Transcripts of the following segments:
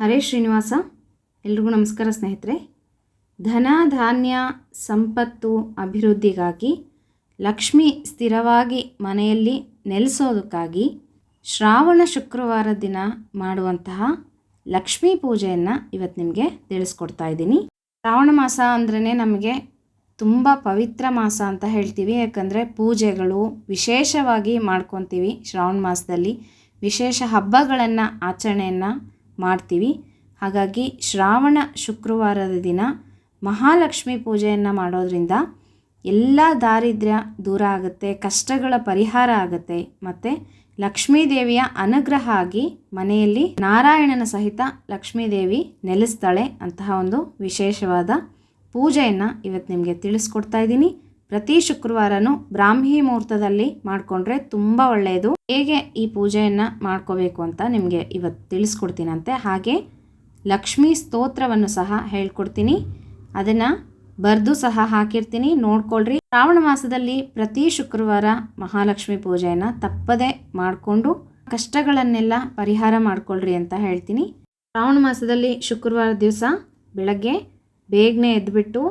ಹರೇ ಶ್ರೀನಿವಾಸ. ಎಲ್ರಿಗೂ ನಮಸ್ಕಾರ ಸ್ನೇಹಿತರೆ. ಧನ ಧಾನ್ಯ ಸಂಪತ್ತು ಅಭಿವೃದ್ಧಿಗಾಗಿ, ಲಕ್ಷ್ಮಿ ಸ್ಥಿರವಾಗಿ ಮನೆಯಲ್ಲಿ ನೆಲೆಸೋದಕ್ಕಾಗಿ ಶ್ರಾವಣ ಶುಕ್ರವಾರ ದಿನ ಮಾಡುವಂತಹ ಲಕ್ಷ್ಮೀ ಪೂಜೆಯನ್ನು ಇವತ್ತು ನಿಮಗೆ ತಿಳಿಸ್ಕೊಡ್ತಾ ಇದ್ದೀನಿ. ಶ್ರಾವಣ ಮಾಸ ಅಂದ್ರೇ ನಮಗೆ ತುಂಬ ಪವಿತ್ರ ಮಾಸ ಅಂತ ಹೇಳ್ತೀವಿ. ಯಾಕಂದರೆ ಪೂಜೆಗಳು ವಿಶೇಷವಾಗಿ ಮಾಡ್ಕೊತೀವಿ ಶ್ರಾವಣ ಮಾಸದಲ್ಲಿ. ವಿಶೇಷ ಹಬ್ಬಗಳನ್ನು, ಆಚರಣೆಯನ್ನು ಮಾಡ್ತೀವಿ. ಹಾಗಾಗಿ ಶ್ರಾವಣ ಶುಕ್ರವಾರದ ದಿನ ಮಹಾಲಕ್ಷ್ಮಿ ಪೂಜೆಯನ್ನು ಮಾಡೋದ್ರಿಂದ ಎಲ್ಲ ದಾರಿದ್ರ್ಯ ದೂರ ಆಗುತ್ತೆ, ಕಷ್ಟಗಳ ಪರಿಹಾರ ಆಗುತ್ತೆ ಮತ್ತು ಲಕ್ಷ್ಮೀದೇವಿಯ ಅನುಗ್ರಹ ಆಗಿ ಮನೆಯಲ್ಲಿ ನಾರಾಯಣನ ಸಹಿತ ಲಕ್ಷ್ಮೀದೇವಿ ನೆಲೆಸ್ತಾಳೆ ಅಂತಹ ಒಂದು ವಿಶೇಷವಾದ ಪೂಜೆಯನ್ನು ಇವತ್ತು ನಿಮಗೆ ತಿಳಿಸ್ಕೊಡ್ತಾ ಇದ್ದೀನಿ. ಪ್ರತಿ ಶುಕ್ರವಾರನೂ ಬ್ರಾಹ್ಮಿ ಮುಹೂರ್ತದಲ್ಲಿ ಮಾಡಿಕೊಂಡ್ರೆ ತುಂಬ ಒಳ್ಳೆಯದು. ಹೇಗೆ ಈ ಪೂಜೆಯನ್ನು ಮಾಡ್ಕೋಬೇಕು ಅಂತ ನಿಮಗೆ ಇವತ್ತು ತಿಳಿಸ್ಕೊಡ್ತೀನಂತೆ. ಹಾಗೆ ಲಕ್ಷ್ಮೀ ಸ್ತೋತ್ರವನ್ನು ಸಹ ಹೇಳ್ಕೊಡ್ತೀನಿ. ಅದನ್ನು ಬರೆದು ಸಹ ಹಾಕಿರ್ತೀನಿ. ನೋಡ್ಕೊಳ್ರಿ. ಶ್ರಾವಣ ಮಾಸದಲ್ಲಿ ಪ್ರತಿ ಶುಕ್ರವಾರ ಮಹಾಲಕ್ಷ್ಮಿ ಪೂಜೆಯನ್ನು ತಪ್ಪದೆ ಮಾಡಿಕೊಂಡು ಕಷ್ಟಗಳನ್ನೆಲ್ಲ ಪರಿಹಾರ ಮಾಡ್ಕೊಳ್ರಿ ಅಂತ ಹೇಳ್ತೀನಿ. ಶ್ರಾವಣ ಮಾಸದಲ್ಲಿ ಶುಕ್ರವಾರ ದಿವಸ ಬೆಳಗ್ಗೆ ಬೇಗನೆ ಎದ್ದುಬಿಟ್ಟು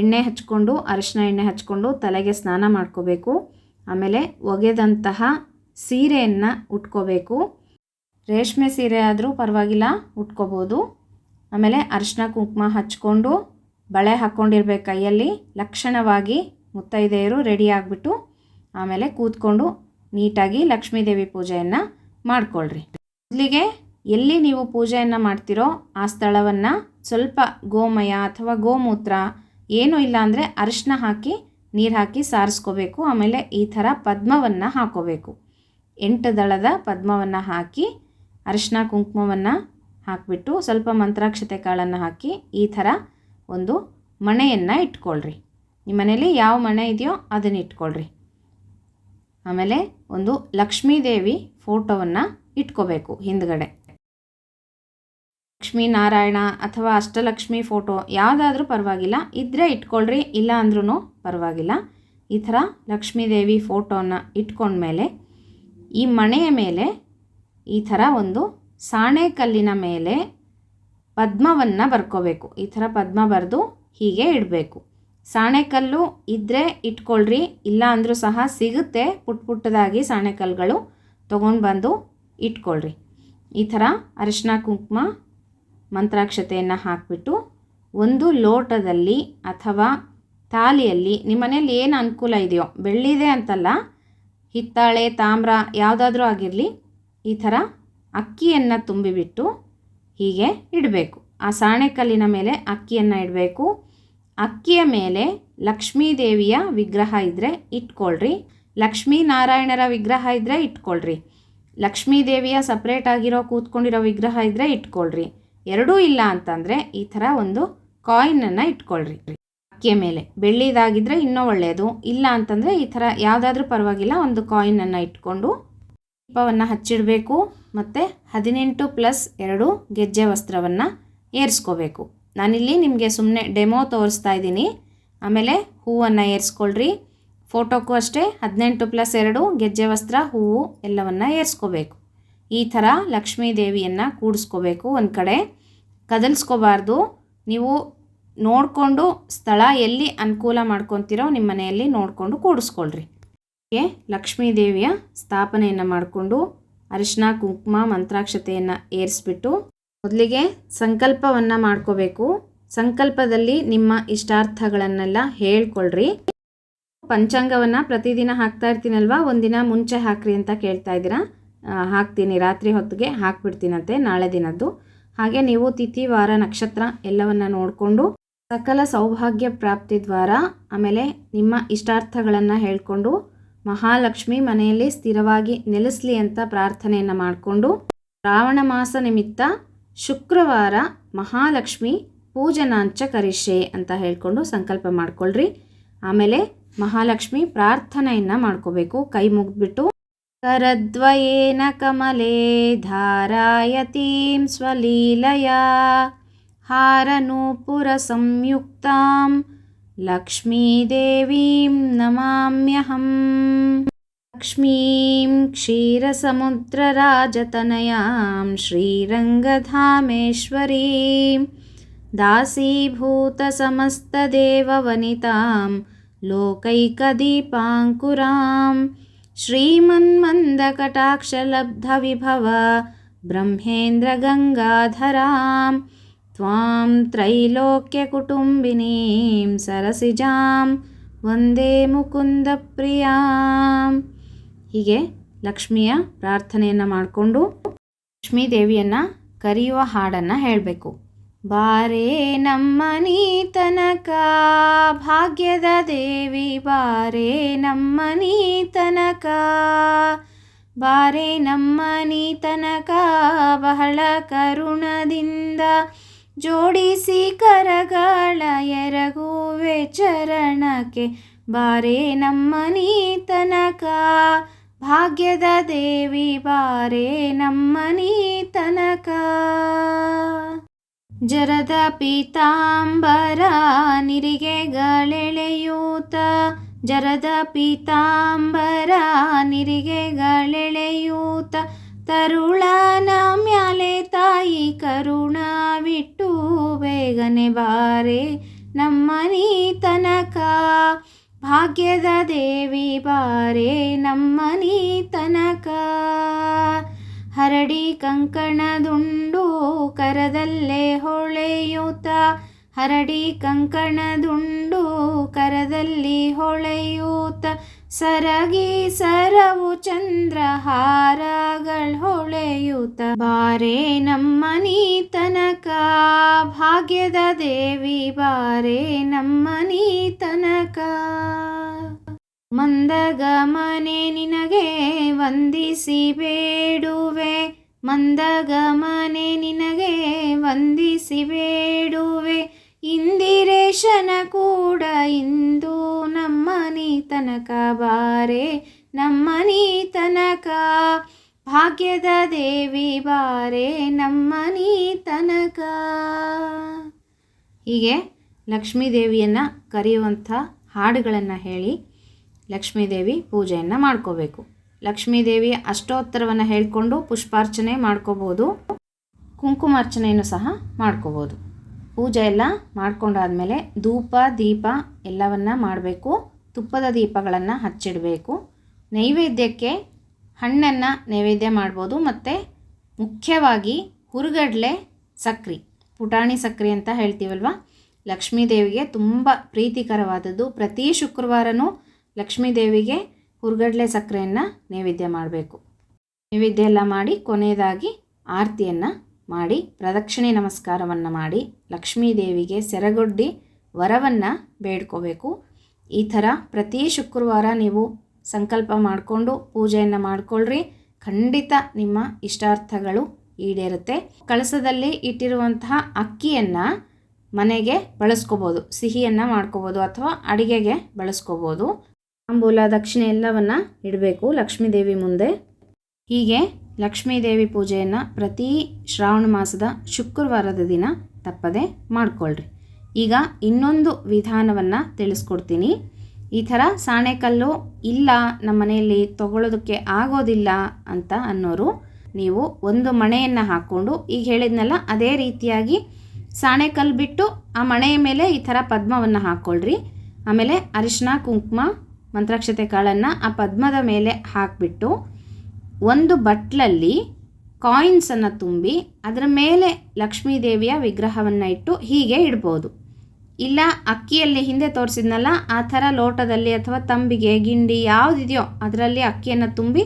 ಎಣ್ಣೆ ಹಚ್ಕೊಂಡು, ಅರಿಶಿನ ಎಣ್ಣೆ ಹಚ್ಕೊಂಡು ತಲೆಗೆ ಸ್ನಾನ ಮಾಡ್ಕೋಬೇಕು. ಆಮೇಲೆ ಒಗೆದಂತಹ ಸೀರೆಯನ್ನು ಉಟ್ಕೋಬೇಕು. ರೇಷ್ಮೆ ಸೀರೆ ಆದರೂ ಪರವಾಗಿಲ್ಲ, ಉಟ್ಕೋಬೋದು. ಆಮೇಲೆ ಅರಿಶಿನ ಕುಂಕುಮ ಹಚ್ಕೊಂಡು, ಬಳೆ ಹಾಕ್ಕೊಂಡಿರ್ಬೇಕು ಕೈಯಲ್ಲಿ. ಲಕ್ಷಣವಾಗಿ ಮುತ್ತೈದೆಯರು ರೆಡಿ ಆಗಿಬಿಟ್ಟು ಆಮೇಲೆ ಕೂತ್ಕೊಂಡು ನೀಟಾಗಿ ಲಕ್ಷ್ಮೀದೇವಿ ಪೂಜೆಯನ್ನು ಮಾಡ್ಕೊಳ್ರಿ. ಮೊದಲಿಗೆ ಎಲ್ಲಿ ನೀವು ಪೂಜೆಯನ್ನು ಮಾಡ್ತಿರೋ ಆ ಸ್ಥಳವನ್ನು ಸ್ವಲ್ಪ ಗೋಮಯ ಅಥವಾ ಗೋಮೂತ್ರ ಏನೂ ಇಲ್ಲ ಅಂದರೆ ಅರಿಶಿನ ಹಾಕಿ, ನೀರು ಹಾಕಿ ಸಾರಿಸ್ಕೋಬೇಕು. ಆಮೇಲೆ ಈ ಥರ ಪದ್ಮವನ್ನು ಹಾಕೋಬೇಕು. ಎಂಟು ದಳದ ಪದ್ಮವನ್ನು ಹಾಕಿ ಅರಿಶಿನ ಕುಂಕುಮವನ್ನು ಹಾಕಿಬಿಟ್ಟು ಸ್ವಲ್ಪ ಮಂತ್ರಾಕ್ಷತೆ ಕಾಳನ್ನು ಹಾಕಿ ಈ ಥರ ಒಂದು ಮಣೆಯನ್ನು ಇಟ್ಕೊಳ್ರಿ. ನಿಮ್ಮ ಮನೇಲಿ ಯಾವ ಮಣೆ ಇದೆಯೋ ಅದನ್ನು ಇಟ್ಕೊಳ್ರಿ. ಆಮೇಲೆ ಒಂದು ಲಕ್ಷ್ಮೀದೇವಿ ಫೋಟೋವನ್ನು ಇಟ್ಕೋಬೇಕು ಹಿಂದ್ಗಡೆ. ಲಕ್ಷ್ಮೀ ನಾರಾಯಣ ಅಥವಾ ಅಷ್ಟಲಕ್ಷ್ಮಿ ಫೋಟೋ ಯಾವುದಾದ್ರೂ ಪರವಾಗಿಲ್ಲ. ಇದ್ದರೆ ಇಟ್ಕೊಳ್ರಿ, ಇಲ್ಲ ಅಂದ್ರೂ ಪರವಾಗಿಲ್ಲ. ಈ ಥರ ಲಕ್ಷ್ಮೀದೇವಿ ಫೋಟೋನ ಇಟ್ಕೊಂಡ್ಮೇಲೆ ಈ ಮಣೆಯ ಮೇಲೆ ಈ ಥರ ಒಂದು ಸಾಣೆಕಲ್ಲಿನ ಮೇಲೆ ಪದ್ಮವನ್ನು ಬರ್ಕೋಬೇಕು. ಈ ಥರ ಪದ್ಮ ಬರೆದು ಹೀಗೆ ಇಡಬೇಕು. ಸಾಣೆಕಲ್ಲು ಇದ್ದರೆ ಇಟ್ಕೊಳ್ರಿ, ಇಲ್ಲ ಅಂದರೂ ಸಹ ಸಿಗುತ್ತೆ. ಪುಟ್ ಪುಟ್ಟದಾಗಿ ಸಾಣೆಕಲ್ಲುಗಳು ತೊಗೊಂಡು ಬಂದು ಇಟ್ಕೊಳ್ರಿ. ಈ ಥರ ಅರಿಶಿನ, ಕುಂಕುಮ ಮಂತ್ರಾಕ್ಷತೆಯನ್ನು ಹಾಕಿಬಿಟ್ಟು ಒಂದು ಲೋಟದಲ್ಲಿ ಅಥವಾ ತಾಲಿಯಲ್ಲಿ ನಿಮ್ಮ ಮನೇಲಿ ಏನು ಅನುಕೂಲ ಇದೆಯೋ ಬೆಳ್ಳಿದೆ ಅಂತಲ್ಲ, ಹಿತ್ತಾಳೆ, ತಾಮ್ರ ಯಾವುದಾದ್ರೂ ಆಗಿರಲಿ ಈ ಥರ ಅಕ್ಕಿಯನ್ನು ತುಂಬಿಬಿಟ್ಟು ಹೀಗೆ ಇಡಬೇಕು. ಆ ಸಾಣೆಕಲ್ಲಿನ ಮೇಲೆ ಅಕ್ಕಿಯನ್ನು ಇಡಬೇಕು. ಅಕ್ಕಿಯ ಮೇಲೆ ಲಕ್ಷ್ಮೀದೇವಿಯ ವಿಗ್ರಹ ಇದ್ದರೆ ಇಟ್ಕೊಳ್ರಿ. ಲಕ್ಷ್ಮೀ ನಾರಾಯಣರ ವಿಗ್ರಹ ಇದ್ದರೆ ಇಟ್ಕೊಳ್ರಿ. ಲಕ್ಷ್ಮೀದೇವಿಯ ಸಪ್ರೇಟ್ ಆಗಿರೋ ಕೂತ್ಕೊಂಡಿರೋ ವಿಗ್ರಹ ಇದ್ದರೆ ಇಟ್ಕೊಳ್ರಿ. ಎರಡೂ ಇಲ್ಲ ಅಂತಂದರೆ ಈ ಥರ ಒಂದು ಕಾಯಿನನ್ನು ಇಟ್ಕೊಳ್ರಿ. ಅಕ್ಕಿಯ ಮೇಲೆ. ಬೆಳ್ಳಿದಾಗಿದ್ದರೆ ಇನ್ನೂ ಒಳ್ಳೆಯದು. ಇಲ್ಲ ಅಂತಂದರೆ ಈ ಥರ ಯಾವುದಾದ್ರೂ ಪರವಾಗಿಲ್ಲ, ಒಂದು ಕಾಯಿನನ್ನು ಇಟ್ಕೊಂಡು ದೀಪವನ್ನು ಹಚ್ಚಿಡಬೇಕು ಮತ್ತು ಹದಿನೆಂಟು ಪ್ಲಸ್ ಎರಡು ಗೆಜ್ಜೆ ವಸ್ತ್ರವನ್ನು ಏರಿಸ್ಕೋಬೇಕು. ನಾನಿಲ್ಲಿ ನಿಮಗೆ ಸುಮ್ಮನೆ ಡೆಮೋ ತೋರಿಸ್ತಾ ಇದ್ದೀನಿ. ಆಮೇಲೆ ಹೂವನ್ನು ಏರಿಸ್ಕೊಳ್ರಿ. ಫೋಟೋಕ್ಕೂ ಅಷ್ಟೇ ಹದಿನೆಂಟು ಪ್ಲಸ್ ಎರಡು ಗೆಜ್ಜೆ ವಸ್ತ್ರ, ಹೂವು ಎಲ್ಲವನ್ನು ಏರಿಸ್ಕೋಬೇಕು. ಈ ಥರ ಲಕ್ಷ್ಮೀ ದೇವಿಯನ್ನು ಕೂಡಿಸ್ಕೋಬೇಕು ಒಂದು ಕಡೆ. ಕದಲ್ಸ್ಕೋಬಾರ್ದು ನೀವು ನೋಡಿಕೊಂಡು ಸ್ಥಳ ಎಲ್ಲಿ ಅನುಕೂಲ ಮಾಡ್ಕೊತಿರೋ ನಿಮ್ಮ ಮನೆಯಲ್ಲಿ ನೋಡಿಕೊಂಡು ಕೂಡಿಸ್ಕೊಳ್ರಿ. ಹೀಗೆ ಲಕ್ಷ್ಮೀ ದೇವಿಯ ಸ್ಥಾಪನೆಯನ್ನು ಮಾಡಿಕೊಂಡು ಅರಿಶಿನ ಕುಂಕುಮ, ಮಂತ್ರಾಕ್ಷತೆಯನ್ನು ಏರಿಸ್ಬಿಟ್ಟು ಮೊದಲಿಗೆ ಸಂಕಲ್ಪವನ್ನು ಮಾಡ್ಕೋಬೇಕು. ಸಂಕಲ್ಪದಲ್ಲಿ ನಿಮ್ಮ ಇಷ್ಟಾರ್ಥಗಳನ್ನೆಲ್ಲ ಹೇಳ್ಕೊಳ್ರಿ. ಪಂಚಾಂಗವನ್ನು ಪ್ರತಿದಿನ ಹಾಕ್ತಾ ಇರ್ತೀನಲ್ವಾ? ಒಂದಿನ ಮುಂಚೆ ಹಾಕ್ರಿ ಅಂತ ಕೇಳ್ತಾ ಇದ್ದೀರಾ? ಹಾಕ್ತೀನಿ. ರಾತ್ರಿ ಹೊತ್ತಿಗೆ ಹಾಕ್ಬಿಡ್ತೀನಂತೆ. ನಾಳೆ ದಿನದ್ದು. ಹಾಗೆ ನೀವು ತಿಥಿ, ವಾರ, ನಕ್ಷತ್ರ ಎಲ್ಲವನ್ನ ನೋಡಿಕೊಂಡು ಸಕಲ ಸೌಭಾಗ್ಯ ಪ್ರಾಪ್ತಿ ದ್ವಾರ, ಆಮೇಲೆ ನಿಮ್ಮ ಇಷ್ಟಾರ್ಥಗಳನ್ನು ಹೇಳಿಕೊಂಡು ಮಹಾಲಕ್ಷ್ಮಿ ಮನೆಯಲ್ಲಿ ಸ್ಥಿರವಾಗಿ ನೆಲೆಸಲಿ ಅಂತ ಪ್ರಾರ್ಥನೆಯನ್ನು ಮಾಡಿಕೊಂಡು ಶ್ರಾವಣ ಮಾಸ ನಿಮಿತ್ತ ಶುಕ್ರವಾರ ಮಹಾಲಕ್ಷ್ಮಿ ಪೂಜನಾಂಚ ಕರಿಷೆ ಅಂತ ಹೇಳಿಕೊಂಡು ಸಂಕಲ್ಪ ಮಾಡ್ಕೊಳ್ರಿ. ಆಮೇಲೆ ಮಹಾಲಕ್ಷ್ಮಿ ಪ್ರಾರ್ಥನೆಯನ್ನು ಮಾಡ್ಕೋಬೇಕು. ಕೈ ಮುಗಿದ್ಬಿಟ್ಟು करद्वयेन कमले धारायतीं स्वलीलया। हारनूपुरसंयुक्तां लक्ष्मीदेवीं नमाम्यहम्। लक्ष्मीं क्षीरसमुद्रराजतनयां श्रीरङ्गधामेश्वरीं दासीभूतसमस्तदेववनितां लोकैकदीपाङ्कुरां श्रीमन्मन्दकटाक्षलब्धविभव ब्रह्मेन्द्रगङ्गाधरां त्वां त्रैलोक्यकुटुम्बिनीं सरसिजां ವಂದೇ ಮುಕುಂದ ಪ್ರಿಯಾಂ ಹೀಗೆ ಲಕ್ಷ್ಮಿಯ ಪ್ರಾರ್ಥನೆಯನ್ನು ಮಾಡಿಕೊಂಡು ಲಕ್ಷ್ಮೀ ದೇವಿಯನ್ನು ಕರೆಯುವ ಹಾಡನ್ನು ಹೇಳಬೇಕು ಬಾರೇ ನಮ್ಮ ನೀ ತನಕ ಭಾಗ್ಯದ ದೇವಿ, ಬಾರೆ ನಮ್ಮ ತನಕ ಬಾರೆ ನಮ್ಮ ತನಕ ಬಹಳ ಕರುಣದಿಂದ ಜೋಡಿಸಿ ಕರಗಳ ಎರಗುವೆ ಚರಣಕ್ಕೆ. ಬಾರೆ ನಮ್ಮ ತನಕ ಭಾಗ್ಯದ ದೇವಿ, ಬಾರೆ ನಮ್ಮ ತನಕ ಜರದ ಪೀತಾಂಬರ ನಿರಿಗೆಗಳೆಳೆಯೂತ, ಜರದ ಪೀತಾಂಬರ ನಿರಿಗೆಗಳೆಳೆಯೂತ, ತರುಳನ ಮ್ಯಾಲೆ ತಾಯಿ ಕರುಣವಿಟ್ಟು ಬೇಗನೆ ಬಾರೆ ನಮ್ಮ ನೀ ತನಕ. ಭಾಗ್ಯದ ದೇವಿ ಬಾರೆ ನಮ್ಮ ತನಕ. ಹರಡಿ ಕಂಕಣದುಂಡು ಕರದಲ್ಲೇ ಹೊಳೆಯುತ್ತ ಹರಡಿ ಕಂಕಣದುಂಡು ಕರದಲ್ಲಿ ಹೊಳೆಯೂತ. ಸರಗಿ ಸರವು ಚಂದ್ರಹಾರಗಳ್ ಹೊಳೆಯೂತ. ಬಾರೆ ನಮ್ಮ ನೀ ತನಕ ಭಾಗ್ಯದ ದೇವಿ, ಬಾರೆ ನಮ್ಮ ನೀ ತನಕ ಮಂದಗಮನೆ ನಿನಗೆ ವಂದಿಸಿ ಬೇಡುವೆ. ಮಂದಗಮನೆ ನಿನಗೆ ವಂದಿಸಿ ಬೇಡುವೆ. ಇಂದಿರೇಶನ ಕೂಡ ಇಂದು ನಮ್ಮ ನೀತನಕ ಬಾರೆ. ನಮ್ಮ ನೀತನಕ ಭಾಗ್ಯದ ದೇವಿ ಬಾರೆ. ನಮ್ಮ ನೀತನಕ. ಹೀಗೆ ಲಕ್ಷ್ಮೀ ದೇವಿಯನ್ನು ಕರೆಯುವಂಥ ಹಾಡುಗಳನ್ನು ಹೇಳಿ ಲಕ್ಷ್ಮೀದೇವಿ ಪೂಜೆಯನ್ನು ಮಾಡ್ಕೋಬೇಕು. ಲಕ್ಷ್ಮೀದೇವಿ ಅಷ್ಟೋತ್ತರವನ್ನು ಹೇಳಿಕೊಂಡು ಪುಷ್ಪಾರ್ಚನೆ ಮಾಡ್ಕೋಬೋದು. ಕುಂಕುಮಾರ್ಚನೆಯನ್ನು ಸಹ ಮಾಡ್ಕೋಬೋದು. ಪೂಜೆ ಎಲ್ಲ ಮಾಡ್ಕೊಂಡಾದಮೇಲೆ ಧೂಪ, ದೀಪ ಎಲ್ಲವನ್ನು ಮಾಡಬೇಕು. ತುಪ್ಪದ ದೀಪಗಳನ್ನು ಹಚ್ಚಿಡಬೇಕು. ನೈವೇದ್ಯಕ್ಕೆ ಹಣ್ಣನ್ನು ನೈವೇದ್ಯ ಮಾಡ್ಬೋದು ಮತ್ತು ಮುಖ್ಯವಾಗಿ ಹುರುಗಡಲೆ ಸಕ್ರಿ, ಪುಟಾಣಿ ಸಕ್ರಿ ಅಂತ ಹೇಳ್ತೀವಲ್ವ? ಲಕ್ಷ್ಮೀದೇವಿಗೆ ತುಂಬ ಪ್ರೀತಿಕರವಾದದ್ದು ಪ್ರತಿ ಶುಕ್ರವಾರನೂ ಲಕ್ಷ್ಮೀ ದೇವಿಗೆ ಹುರುಗಡ್ಲೆ ಸಕ್ಕರೆಯನ್ನು ನೈವೇದ್ಯ ಮಾಡಬೇಕು. ನೈವೇದ್ಯ ಎಲ್ಲ ಮಾಡಿ ಕೊನೆಯದಾಗಿ ಆರತಿಯನ್ನು ಮಾಡಿ, ಪ್ರದಕ್ಷಿಣೆ ನಮಸ್ಕಾರವನ್ನು ಮಾಡಿ ಲಕ್ಷ್ಮೀದೇವಿಗೆ ಸೆರಗೊಡ್ಡಿ ವರವನ್ನು ಬೇಡ್ಕೋಬೇಕು. ಈ ಥರ ಪ್ರತಿ ಶುಕ್ರವಾರ ನೀವು ಸಂಕಲ್ಪ ಮಾಡಿಕೊಂಡು ಪೂಜೆಯನ್ನು ಮಾಡಿಕೊಳ್ಳ್ರಿ ಖಂಡಿತ ನಿಮ್ಮ ಇಷ್ಟಾರ್ಥಗಳು ಈಡೇರುತ್ತೆ. ಕಳಸದಲ್ಲಿ ಇಟ್ಟಿರುವಂತಹ ಅಕ್ಕಿಯನ್ನು ಮನೆಗೆ ಬಳಸ್ಕೋಬೋದು, ಸಿಹಿಯನ್ನು ಮಾಡ್ಕೋಬೋದು ಅಥವಾ ಅಡಿಗೆಗೆ ಬಳಸ್ಕೋಬೋದು. ತಾಂಬೂಲ ದಕ್ಷಿಣೆ ಎಲ್ಲವನ್ನು ಇಡಬೇಕು ಲಕ್ಷ್ಮೀ ದೇವಿ ಮುಂದೆ. ಹೀಗೆ ಲಕ್ಷ್ಮೀ ದೇವಿ ಪೂಜೆಯನ್ನು ಪ್ರತಿ ಶ್ರಾವಣ ಮಾಸದ ಶುಕ್ರವಾರದ ದಿನ ತಪ್ಪದೆ ಮಾಡಿಕೊಳ್ಳ್ರಿ ಈಗ ಇನ್ನೊಂದು ವಿಧಾನವನ್ನು ತಿಳಿಸ್ಕೊಡ್ತೀನಿ. ಈ ಥರ ಸಾಣೆಕಲ್ಲು ಇಲ್ಲ, ನಮ್ಮ ಮನೆಯಲ್ಲಿ ತಗೊಳ್ಳೋದಕ್ಕೆ ಆಗೋದಿಲ್ಲ ಅಂತ ಅನ್ನೋರು ನೀವು ಒಂದು ಮಣೆಯನ್ನು ಹಾಕ್ಕೊಂಡು ಈಗ ಹೇಳಿದ್ನಲ್ಲ, ಅದೇ ರೀತಿಯಾಗಿ ಸಾಣೆಕಲ್ಲು ಬಿಟ್ಟು ಆ ಮಣೆಯ ಮೇಲೆ ಈ ಥರ ಪದ್ಮವನ್ನು ಹಾಕ್ಕೊಳ್ರಿ. ಆಮೇಲೆ ಅರಿಶಿನ ಕುಂಕುಮ ಮಂತ್ರಾಕ್ಷತೆ ಕಾಳನ್ನು ಆ ಪದ್ಮದ ಮೇಲೆ ಹಾಕಿಬಿಟ್ಟು ಒಂದು ಬಟ್ಲಲ್ಲಿ ಕಾಯಿನ್ಸನ್ನು ತುಂಬಿ ಅದರ ಮೇಲೆ ಲಕ್ಷ್ಮೀ ದೇವಿಯ ವಿಗ್ರಹವನ್ನು ಇಟ್ಟು ಹೀಗೆ ಇಡ್ಬೋದು. ಇಲ್ಲ, ಅಕ್ಕಿಯಲ್ಲಿ ಹಿಂದೆ ತೋರಿಸಿದ್ನಲ್ಲ, ಆ ಥರ ಲೋಟದಲ್ಲಿ ಅಥವಾ ತಂಬಿಗೆ, ಗಿಂಡಿ ಯಾವುದಿದೆಯೋ ಅದರಲ್ಲಿ ಅಕ್ಕಿಯನ್ನು ತುಂಬಿ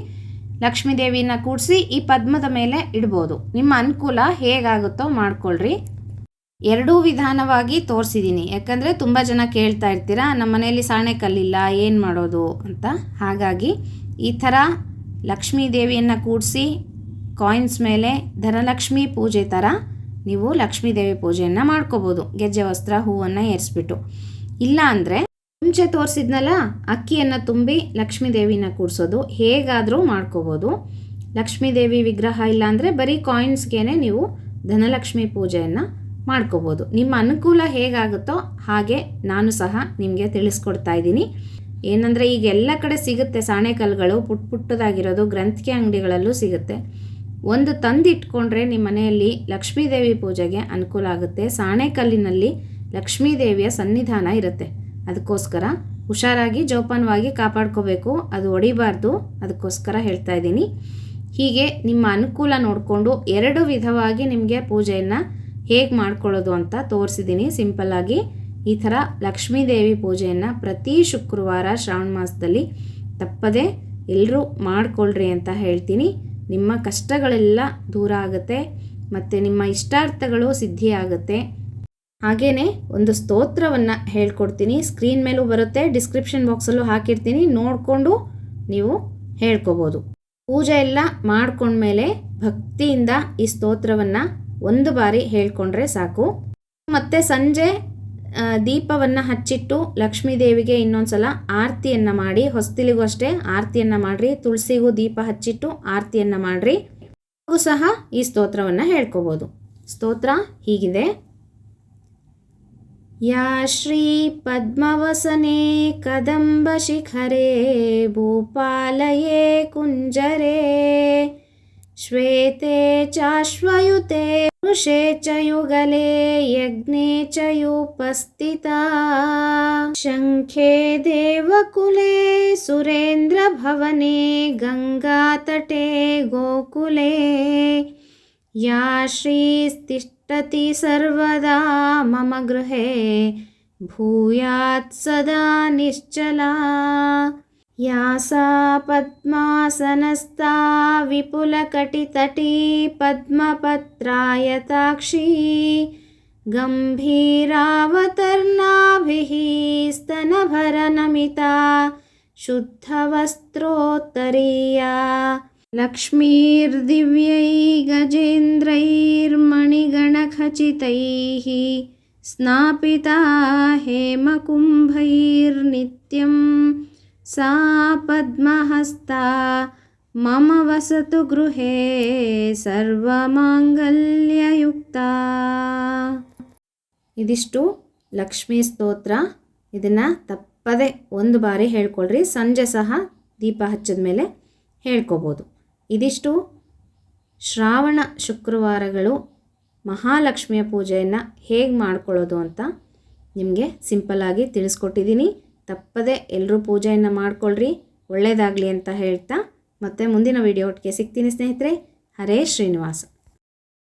ಲಕ್ಷ್ಮೀ ದೇವಿಯನ್ನು ಕೂಡಿಸಿ ಈ ಪದ್ಮದ ಮೇಲೆ ಇಡ್ಬೋದು. ನಿಮ್ಮ ಅನುಕೂಲ ಹೇಗಾಗುತ್ತೋ ಮಾಡ್ಕೊಳ್ರಿ. ಎರಡೂ ವಿಧಾನವಾಗಿ ತೋರಿಸಿದ್ದೀನಿ ಯಾಕಂದರೆ ತುಂಬ ಜನ ಕೇಳ್ತಾ ಇರ್ತೀರಾ, ನಮ್ಮ ಮನೆಯಲ್ಲಿ ಸಾಣೆಕಲ್ಲಿಲ್ಲ ಏನು ಮಾಡೋದು ಅಂತ. ಹಾಗಾಗಿ ಈ ಥರ ಲಕ್ಷ್ಮೀ ದೇವಿಯನ್ನು ಕೂಡಿಸಿ ಕಾಯಿನ್ಸ್ ಮೇಲೆ ಧನಲಕ್ಷ್ಮಿ ಪೂಜೆ ಥರ ನೀವು ಲಕ್ಷ್ಮೀ ದೇವಿ ಪೂಜೆಯನ್ನು ಮಾಡ್ಕೋಬೋದು. ಗೆಜ್ಜೆ, ವಸ್ತ್ರ, ಹೂವನ್ನು ಏರಿಸ್ಬಿಟ್ಟು. ಇಲ್ಲ ಅಂದರೆ ಮುಂಚೆ ತೋರಿಸಿದ್ನಲ್ಲ, ಅಕ್ಕಿಯನ್ನು ತುಂಬಿ ಲಕ್ಷ್ಮೀ ದೇವಿನ ಕೂಡಿಸೋದು. ಹೇಗಾದರೂ ಮಾಡ್ಕೋಬೋದು. ಲಕ್ಷ್ಮೀ ದೇವಿ ವಿಗ್ರಹ ಇಲ್ಲ ಅಂದರೆ ಬರೀ ಕಾಯಿನ್ಸ್ಗೇ ನೀವು ಧನಲಕ್ಷ್ಮಿ ಪೂಜೆಯನ್ನು ಮಾಡ್ಕೋಬೋದು. ನಿಮ್ಮ ಅನುಕೂಲ ಹೇಗಾಗುತ್ತೋ ಹಾಗೆ ನಾನು ಸಹ ನಿಮಗೆ ತಿಳಿಸ್ಕೊಡ್ತಾ ಇದ್ದೀನಿ. ಏನಂದರೆ ಈಗ ಎಲ್ಲ ಕಡೆ ಸಿಗುತ್ತೆ ಸಾಣೆಕಲ್ಲುಗಳು, ಪುಟ್ ಪುಟ್ಟದಾಗಿರೋದು, ಗ್ರಂಥಿಕೆ ಅಂಗಡಿಗಳಲ್ಲೂ ಸಿಗುತ್ತೆ. ಒಂದು ತಂದಿಟ್ಕೊಂಡ್ರೆ ನಿಮ್ಮ ಮನೆಯಲ್ಲಿ ಲಕ್ಷ್ಮೀದೇವಿ ಪೂಜೆಗೆ ಅನುಕೂಲ ಆಗುತ್ತೆ. ಸಾಣೆಕಲ್ಲಿನಲ್ಲಿ ಲಕ್ಷ್ಮೀದೇವಿಯ ಸನ್ನಿಧಾನ ಇರುತ್ತೆ. ಅದಕ್ಕೋಸ್ಕರ ಹುಷಾರಾಗಿ, ಜೋಪಾನವಾಗಿ ಕಾಪಾಡ್ಕೋಬೇಕು. ಅದು ಒಡಿಬಾರ್ದು. ಅದಕ್ಕೋಸ್ಕರ ಹೇಳ್ತಾ ಇದ್ದೀನಿ. ಹೀಗೆ ನಿಮ್ಮ ಅನುಕೂಲ ನೋಡಿಕೊಂಡು ಎರಡು ವಿಧವಾಗಿ ನಿಮಗೆ ಪೂಜೆಯನ್ನು ಹೇಗೆ ಮಾಡ್ಕೊಳ್ಳೋದು ಅಂತ ತೋರಿಸಿದ್ದೀನಿ. ಸಿಂಪಲ್ಲಾಗಿ ಈ ಥರ ಲಕ್ಷ್ಮೀದೇವಿ ಪೂಜೆಯನ್ನು ಪ್ರತಿ ಶುಕ್ರವಾರ ಶ್ರಾವಣ ಮಾಸದಲ್ಲಿ ತಪ್ಪದೇ ಎಲ್ಲರೂ ಮಾಡಿಕೊಳ್ಳ್ರಿ ಅಂತ ಹೇಳ್ತೀನಿ. ನಿಮ್ಮ ಕಷ್ಟಗಳೆಲ್ಲ ದೂರ ಆಗುತ್ತೆ, ಮತ್ತು ನಿಮ್ಮ ಇಷ್ಟಾರ್ಥಗಳು ಸಿದ್ಧಿಯಾಗುತ್ತೆ ಹಾಗೆಯೇ ಒಂದು ಸ್ತೋತ್ರವನ್ನು ಹೇಳ್ಕೊಡ್ತೀನಿ. ಸ್ಕ್ರೀನ್ ಮೇಲೂ ಬರುತ್ತೆ ಡಿಸ್ಕ್ರಿಪ್ಷನ್ ಬಾಕ್ಸಲ್ಲೂ ಹಾಕಿರ್ತೀನಿ. ನೋಡಿಕೊಂಡು ನೀವು ಹೇಳ್ಕೊಬೋದು. ಪೂಜೆ ಎಲ್ಲ ಮಾಡ್ಕೊಂಡ್ಮೇಲೆ ಭಕ್ತಿಯಿಂದ ಈ ಸ್ತೋತ್ರವನ್ನು ಒಂದು ಬಾರಿ ಹೇಳ್ಕೊಂಡ್ರೆ ಸಾಕು. ಮತ್ತೆ ಸಂಜೆ ದೀಪವನ್ನು ಹಚ್ಚಿಟ್ಟು ಲಕ್ಷ್ಮೀ ದೇವಿಗೆ ಇನ್ನೊಂದು ಸಲ ಆರತಿಯನ್ನು ಮಾಡಿ, ಹೊಸ್ತಿಲಿಗೂ ಅಷ್ಟೇ ಆರತಿಯನ್ನು ಮಾಡಿರಿ, ತುಳಸಿಗೂ ದೀಪ ಹಚ್ಚಿಟ್ಟು ಆರತಿಯನ್ನು ಮಾಡಿರಿ. ಹಾಗೂ ಸಹ ಈ ಸ್ತೋತ್ರವನ್ನು ಹೇಳ್ಕೋಬೋದು. ಸ್ತೋತ್ರ ಹೀಗಿದೆ. ಯಾ ಶ್ರೀ ಪದ್ಮವಸನೆ ಕದಂಬ ಶಿಖರೆ, ಭೂಪಾಲಯೇ ಕುಂಜರೇ, ಶ್ವೇತೆ ಚಾಶ್ವಯುತೆ वृषे च युगले यज्ञे च युपस्थिता। शङ्खे देवकुले सुरेन्द्रभवने गङ्गातटे गोकुले। या श्रीस्तिष्ठति सर्वदा मम गृहे भूयात् सदा निश्चला या सा पद्मासनस्था विपुलकटितटी पद्मपत्रायताक्षी गम्भीरावतर्णाभिः स्तनभरनमिता शुद्धवस्त्रोत्तरीया। लक्ष्मीर्दिव्यै गजेन्द्रैर्मणिगणखचितैः स्नापिता हेमकुम्भैर्नित्यं सा पद्महस्ता मम वसतु गृहे ಸರ್ವಮಾಂಗಲ್ಯಯುಕ್ತ ಇದಿಷ್ಟು ಲಕ್ಷ್ಮೀ ಸ್ತೋತ್ರ ಇದನ್ನು ತಪ್ಪದೆ ಒಂದು ಬಾರಿ ಹೇಳ್ಕೊಳ್ರಿ ಸಂಜೆ ಸಹ ದೀಪ ಹಚ್ಚಿದ ಮೇಲೆ ಹೇಳ್ಕೊಬೋದು ಇದಿಷ್ಟು ಶ್ರಾವಣ ಶುಕ್ರವಾರಗಳು ಮಹಾಲಕ್ಷ್ಮಿಯ ಪೂಜೆಯನ್ನು ಹೇಗೆ ಮಾಡ್ಕೊಳ್ಳೋದು ಅಂತ ನಿಮಗೆ ಸಿಂಪಲ್ಲಾಗಿ ತಿಳಿಸ್ಕೊಟ್ಟಿದ್ದೀನಿ ತಪ್ಪದೆ ಎಲ್ಲರೂ ಪೂಜೆಯನ್ನು ಮಾಡ್ಕೊಳ್ರಿ ಒಳ್ಳೆಯದಾಗಲಿ ಅಂತ ಹೇಳ್ತಾ ಮತ್ತೆ ಮುಂದಿನ ವಿಡಿಯೋ ಒಟ್ಟಿಗೆ ಸಿಗ್ತೀನಿ ಸ್ನೇಹಿತರೆ. ಹರೇ ಶ್ರೀನಿವಾಸ.